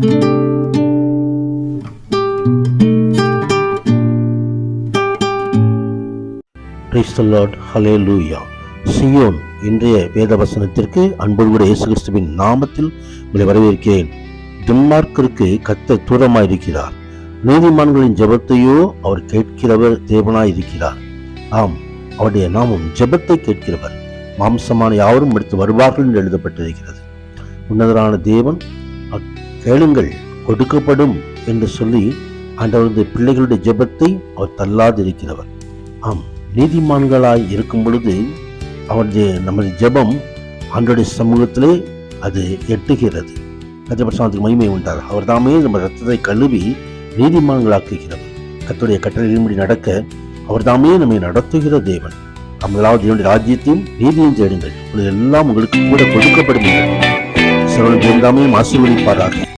Praise the Lord. Zion இன்றைய வேத வசனத்திற்கு அன்போடு கூட இயேசு கிறிஸ்துவின் நாமத்தில் உங்களை வரவேற்கிறேன். டென்மார்க்கிற்கு கத்த தூரமாயிருக்கிறார் நீதிமான்களின் ஜெபத்தையோ அவர் கேட்கிறவர் தேவனாய் இருக்கிறார் ஆம் அவருடைய நாமம் ஜெபத்தை கேட்கிறவர். மாம்சமான யாவரும் எடுத்து வருவார்கள் என்று எழுதப்பட்டிருக்கிறது. உன்னதரான தேவன் கேளுங்கள் கொடுக்கப்படும் என்று சொல்லி ஆண்டவரது பிள்ளைகளுடைய ஜெபத்தை அவர் தள்ளாதிருக்கிறவர். ஆம் நீதிமான்களாய் இருக்கும் பொழுது அவருடைய நமது ஜெபம் ஆண்டோடைய சமூகத்திலே அது எட்டுகிறது. கத்திரபட்சத்துக்கு மகிமை உண்டார் அவர் தாமே நம்ம ரத்தத்தை கழுவி நீதிமான்களாக்குகிறவர். கத்துடைய கட்டளையின்படி நடக்க அவர் தாமே நம்மை நடத்துகிற தேவன். முதலாவது தேவனுடைய ராஜ்யத்தையும் நீதியும் தேடுங்கள். எல்லாம் உங்களுக்கு கூட கொடுக்கப்படுகிறது சிறுவன் தேவன் தாமே ஆசீர்வதிப்பாராக.